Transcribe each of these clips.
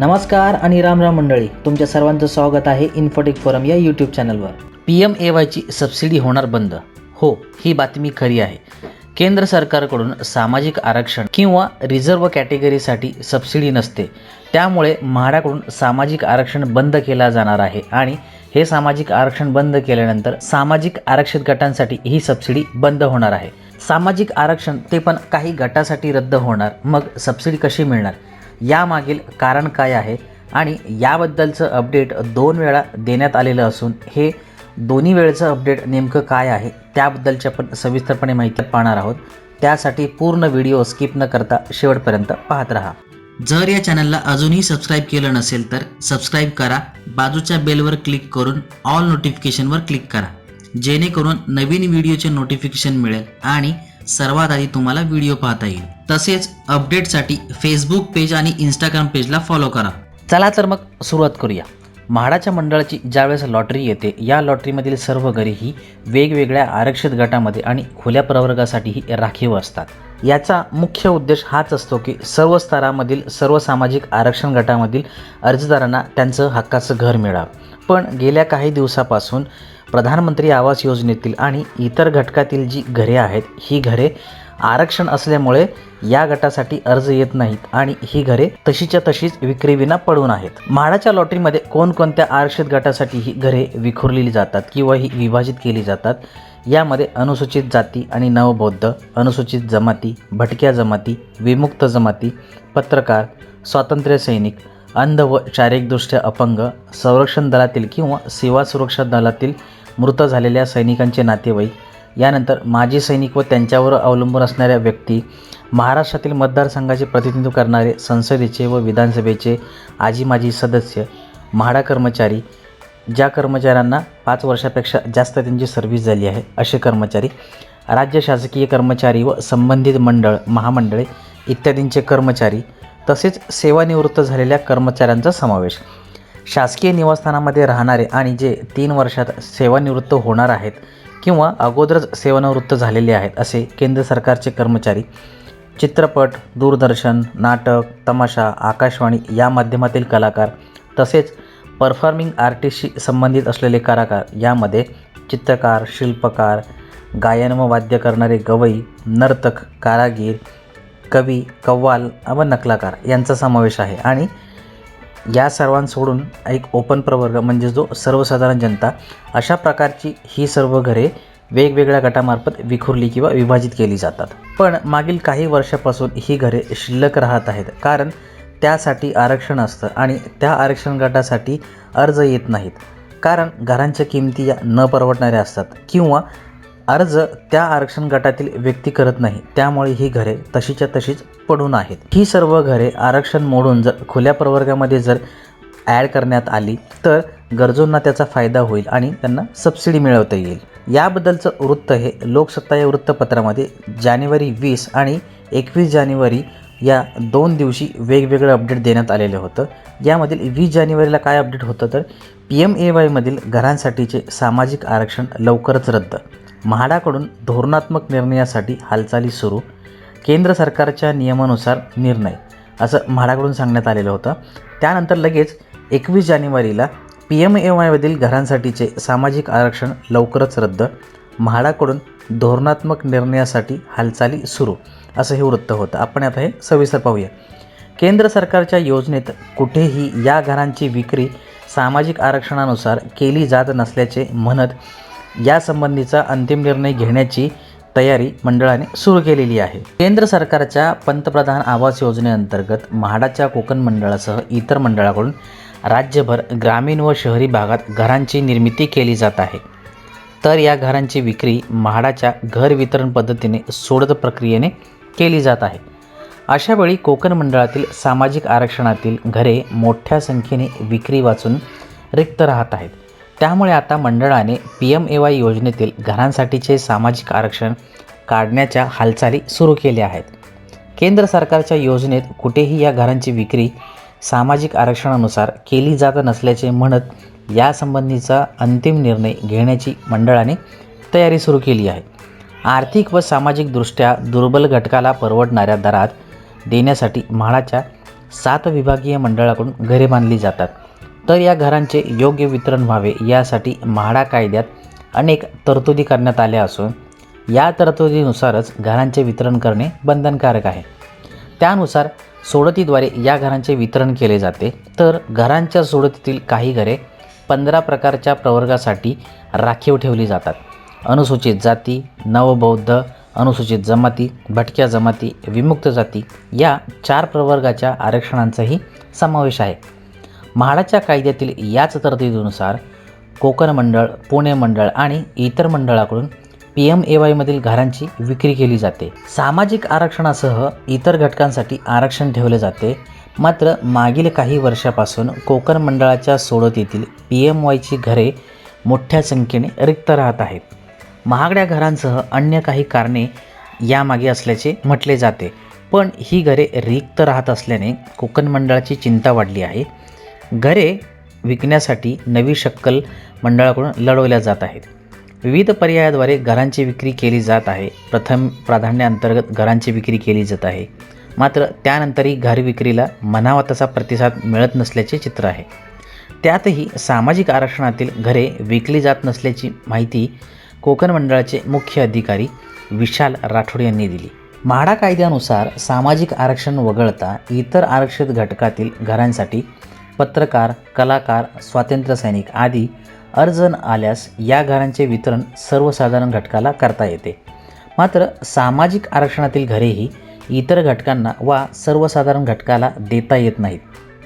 नमस्कार आणि राम राम मंडळी तुमच्या सर्वांचं स्वागत आहे इन्फोटेक फोरम या यूट्यूब चॅनलवर पी एम ए वायची सबसिडी होणार बंद. हो ही बातमी खरी आहे. केंद्र सरकारकडून सामाजिक आरक्षण किंवा रिझर्व कॅटेगरीसाठी सबसिडी नसते. त्यामुळे म्हाडाकडून सामाजिक आरक्षण बंद केला जाणार आहे आणि हे सामाजिक आरक्षण बंद केल्यानंतर सामाजिक आरक्षित गटांसाठी ही सबसिडी बंद होणार आहे. सामाजिक आरक्षण ते पण काही गटासाठी रद्द होणार मग सबसिडी कशी मिळणार? यामागील कारण काय आहे आणि याबद्दलचं अपडेट दोन वेळा देण्यात आलेलं असून हे दोन्ही वेळेचं अपडेट नेमकं काय आहे त्याबद्दलची आपण सविस्तरपणे माहिती पाहणार आहोत. त्यासाठी पूर्ण व्हिडिओ स्किप न करता शेवटपर्यंत पाहत राहा. जर या चॅनलला अजूनही सबस्क्राईब केलं नसेल तर सबस्क्राईब करा बाजूच्या बेलवर क्लिक करून ऑल नोटिफिकेशनवर क्लिक करा. जेणेकरून नवीन व्हिडिओचे नोटिफिकेशन मिळेल आणि सर्वात आधी तुम्हाला व्हिडिओ पाहता येईल. तसेच अपडेटसाठी फेसबुक पेज आणि इंस्टाग्राम पेजला फॉलो करा. चला तर मग सुरुवात करूया. म्हाडाच्या मंडळाची ज्यावेळेस लॉटरी येते या लॉटरीमधील सर्व घरे ही वेगवेगळ्या आरक्षित गटामध्ये आणि खुल्या प्रवर्गासाठीही राखीव असतात. याचा मुख्य उद्देश हाच असतो की सर्व स्तरामधील सर्व सामाजिक आरक्षण गटामधील अर्जदारांना त्यांचं हक्काचं घर मिळावं. पण गेल्या काही दिवसापासून प्रधानमंत्री आवास योजनेतील आणि इतर घटकातील जी घरे आहेत ही घरे आरक्षण असल्यामुळे या गटासाठी अर्ज येत नाहीत आणि ही घरे तशीच्या तशीच विक्रीविना पडून आहेत. म्हाडाच्या लॉटरीमध्ये कोणकोणत्या आरक्षित गटासाठी ही घरे विखुरलेली जातात किंवा ही विभाजित केली जातात यामध्ये अनुसूचित जाती आणि नवबौद्ध अनुसूचित जमाती भटक्या जमाती विमुक्त जमाती पत्रकार स्वातंत्र्यसैनिक अंध व शारीरिकदृष्ट्या अपंग संरक्षण दलातील किंवा सेवा सुरक्षा दलातील मृत झालेल्या सैनिकांचे नातेवाईक यानंतर माजी सैनिक व त्यांच्यावर अवलंबून असणाऱ्या व्यक्ती महाराष्ट्रातील मतदारसंघाचे प्रतिनिधित्व करणारे संसदेचे व विधानसभेचे आजी माजी सदस्य म्हाडा कर्मचारी ज्या कर्मचाऱ्यांना पाच वर्षापेक्षा जास्त त्यांची सर्व्हिस झाली आहे असे कर्मचारी राज्य शासकीय कर्मचारी व संबंधित मंडळ महामंडळे इत्यादींचे कर्मचारी तसेच सेवानिवृत्त झालेल्या कर्मचाऱ्यांचा समावेश. शासकीय निवासस्थानामध्ये राहणारे आणि जे तीन वर्षात सेवानिवृत्त होणार आहेत किंवा अगोदरच सेवानिवृत्त झालेले आहेत असे केंद्र सरकारचे कर्मचारी चित्रपट दूरदर्शन नाटक तमाशा आकाशवाणी या माध्यमातील कलाकार तसेच परफॉर्मिंग आर्टिस्टशी संबंधित असलेले कलाकार यामध्ये चित्रकार शिल्पकार गायन व वाद्य करणारे गवई नर्तक कारागीर कवी कव्वाल व नकलाकार यांचा समावेश आहे. आणि या सर्वांसोडून एक ओपन प्रवर्ग म्हणजे जो सर्वसाधारण जनता अशा प्रकारची ही सर्व घरे वेगवेगळ्या गटामार्फत विखुरली किंवा विभाजित केली जातात. पण मागील काही वर्षापासून ही घरे शिल्लक राहत आहेत. कारण त्यासाठी आरक्षण असतं आणि त्या आरक्षण गटासाठी अर्ज येत नाहीत. कारण घरांच्या किमती या न परवडणाऱ्या असतात किंवा अर्ज त्या आरक्षण गटातील व्यक्ती करत नाही त्यामुळे ही घरे तशीच्या तशीच पडून आहेत. ही सर्व घरे आरक्षण मोडून जर खुल्या प्रवर्गामध्ये जर ॲड करण्यात आली तर गरजूंना त्याचा फायदा होईल आणि त्यांना सबसिडी मिळवता येईल. याबद्दलचं वृत्त हे लोकसत्ता या वृत्तपत्रामध्ये जानेवारी वीस आणि एकवीस जानेवारी या दोन दिवशी वेगवेगळं अपडेट देण्यात आलेलं होतं. यामधील वीस जानेवारीला काय अपडेट होतं तर पी एम ए वायमधील घरांसाठीचे सामाजिक आरक्षण लवकरच रद्द. म्हाडाकडून धोरणात्मक निर्णयासाठी हालचाली सुरू. केंद्र सरकारच्या नियमानुसार निर्णय असं म्हाडाकडून सांगण्यात आलेलं होतं. त्यानंतर लगेच एकवीस जानेवारीला पी एम ए वायमधील घरांसाठीचे सामाजिक आरक्षण लवकरच रद्द. म्हाडाकडून धोरणात्मक निर्णयासाठी हालचाली सुरू. असं हे वृत्त होतं. आपण आता हे सविस्तर पाहूया. केंद्र सरकारच्या योजनेत कुठेही या घरांची विक्री सामाजिक आरक्षणानुसार केली जात नसल्याचे म्हणत यासंबंधीचा अंतिम निर्णय घेण्याची तयारी मंडळाने सुरू केलेली आहे. केंद्र सरकारच्या पंतप्रधान आवास योजनेअंतर्गत म्हाडाच्या कोकण मंडळासह इतर मंडळाकडून राज्यभर ग्रामीण व शहरी भागात घरांची निर्मिती केली जात आहे. तर या घरांची विक्री म्हाडाच्या घर वितरण पद्धतीने सोडत प्रक्रियेने केली जात आहे. अशावेळी कोकण मंडळातील सामाजिक आरक्षणातील घरे मोठ्या संख्येने विक्री वाचून रिक्त राहत आहेत. त्यामुळे आता मंडळाने पी एम ए वाय योजनेतील घरांसाठीचे सामाजिक आरक्षण काढण्याच्या हालचाली सुरू केल्या आहेत. केंद्र सरकारच्या योजनेत कुठेही या घरांची विक्री सामाजिक आरक्षणानुसार केली जात नसल्याचे म्हणत यासंबंधीचा अंतिम निर्णय घेण्याची मंडळाने तयारी सुरू केली आहे. आर्थिक व सामाजिकदृष्ट्या दुर्बल घटकाला परवडणाऱ्या दरात देण्यासाठी म्हाडाच्या सात विभागीय मंडळाकडून घरे बांधली जातात. तर या घरांचे योग्य वितरण व्हावे यासाठी म्हाडा कायद्यात अनेक तरतुदी करण्यात आल्या असून या तरतुदीनुसारच घरांचे वितरण करणे बंधनकारक आहे. त्यानुसार सोडतीद्वारे या घरांचे वितरण केले जाते. तर घरांच्या सोडतीतील काही घरे पंधरा प्रकारच्या प्रवर्गासाठी राखीव ठेवली जातात. अनुसूचित जाती नवबौद्ध अनुसूचित जमाती भटक्या जमाती विमुक्त जाती या चार प्रवर्गाच्या आरक्षणांचाही समावेश आहे. म्हाडाच्या कायद्यातील याच तरतुदीनुसार कोकण मंडळ पुणे मंडळ आणि इतर मंडळाकडून पी एम ए वायमधील घरांची विक्री केली जाते. सामाजिक आरक्षणासह इतर घटकांसाठी आरक्षण ठेवले जाते. मात्र मागील काही वर्षापासून कोकण मंडळाच्या सोडतीतील पी एम वायची घरे मोठ्या संख्येने रिक्त राहत आहेत. महागड्या घरांसह अन्य काही कारणे यामागे असल्याचे म्हटले जाते. पण ही घरे रिक्त राहत असल्याने कोकण मंडळाची चिंता वाढली आहे. घरे विकण्यासाठी नवी शक्कल मंडळाकडून लढवल्या जात आहेत. विविध पर्यायाद्वारे घरांची विक्री केली जात आहे. प्रथम प्राधान्याअंतर्गत घरांची विक्री केली जात आहे. मात्र त्यानंतरही घर विक्रीला म्हणावा तसा प्रतिसाद मिळत नसल्याचे चित्र आहे. त्यातही सामाजिक आरक्षणातील घरे विकली जात नसल्याची माहिती कोकण मंडळाचे मुख्य अधिकारी विशाल राठोड यांनी दिली. म्हाडा कायद्यानुसार सामाजिक आरक्षण वगळता इतर आरक्षित घटकातील घरांसाठी पत्रकार कलाकार स्वातंत्र्यसैनिक आदी अर्ज आल्यास या घरांचे वितरण सर्वसाधारण घटकाला करता येते. मात्र सामाजिक आरक्षणातील घरेही इतर घटकांना वा सर्वसाधारण घटकाला देता येत नाहीत.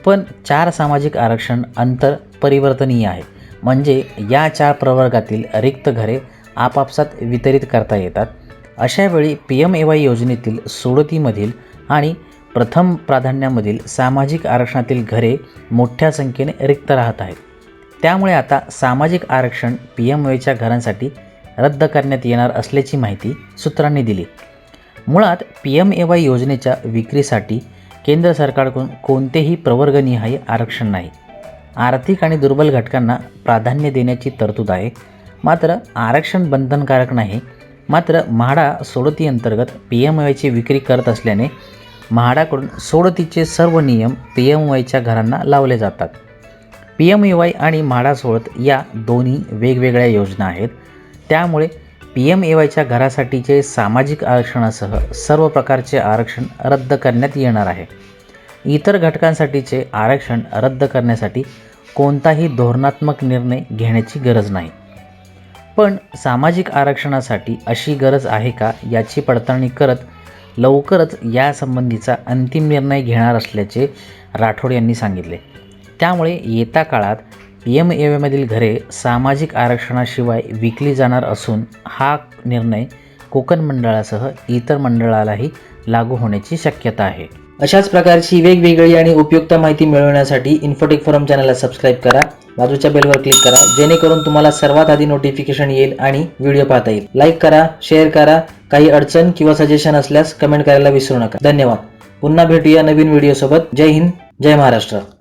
पण चार सामाजिक आरक्षण अंतर परिवर्तनीय आहे. म्हणजे या चार प्रवर्गातील रिक्त घरे आपापसात वितरित करता येतात. अशावेळी पी एम ए वाय योजनेतील सोडतीमधील आणि प्रथम प्राधान्यामधील सामाजिक आरक्षणातील घरे मोठ्या संख्येने रिक्त राहत आहेत. त्यामुळे आता सामाजिक आरक्षण पी एम वायच्या घरांसाठी रद्द करण्यात येणार असल्याची माहिती सूत्रांनी दिली. मुळात पी एम ए वाय योजनेच्या विक्रीसाठी केंद्र सरकारकडून कोणतेही प्रवर्गनिहाय आरक्षण नाही. आर्थिक आणि दुर्बल घटकांना प्राधान्य देण्याची तरतूद आहे. मात्र आरक्षण बंधनकारक नाही. मात्र म्हाडा सोडती अंतर्गत पी एम वायची विक्री करत असल्याने म्हाडाकडून सोडतीचे सर्व नियम पी एम वायच्या घरांना लावले जातात. पी एम ए वाय आणि म्हाडा सोडत या दोन्ही वेगवेगळ्या योजना आहेत. त्यामुळे पी एम ए वायच्या घरासाठीचे सामाजिक आरक्षणासह सर्व प्रकारचे आरक्षण रद्द करण्यात येणार आहे. इतर घटकांसाठीचे आरक्षण रद्द करण्यासाठी कोणताही धोरणात्मक निर्णय घेण्याची गरज नाही. पण सामाजिक आरक्षणासाठी अशी गरज आहे का याची पडताळणी करत लवकरच यासंबंधीचा अंतिम निर्णय घेणार असल्याचे राठोड यांनी सांगितले. त्यामुळे येत्या काळात पी एम ए वायमधील घरे सामाजिक आरक्षणाशिवाय विकली जाणार असून हा निर्णय कोकण मंडळासह इतर मंडळालाही लागू होण्याची शक्यता आहे. अशाच प्रकारची वेगवेगळी आणि उपयुक्त माहिती मिळवण्यासाठी इन्फोटेक फोरम चॅनलला सबस्क्राईब करा. बाजूच्या बेलवर क्लिक करा जेणेकरून तुम्हाला सर्वात आधी नोटिफिकेशन येईल आणि व्हिडिओ पाहता येईल. लाईक करा शेअर करा. काही अडचण किंवा सजेशन असल्यास कमेंट करायला विसरू नका. धन्यवाद. पुन्हा भेटूया नवीन व्हिडिओसोबत जय हिंद जय महाराष्ट्र.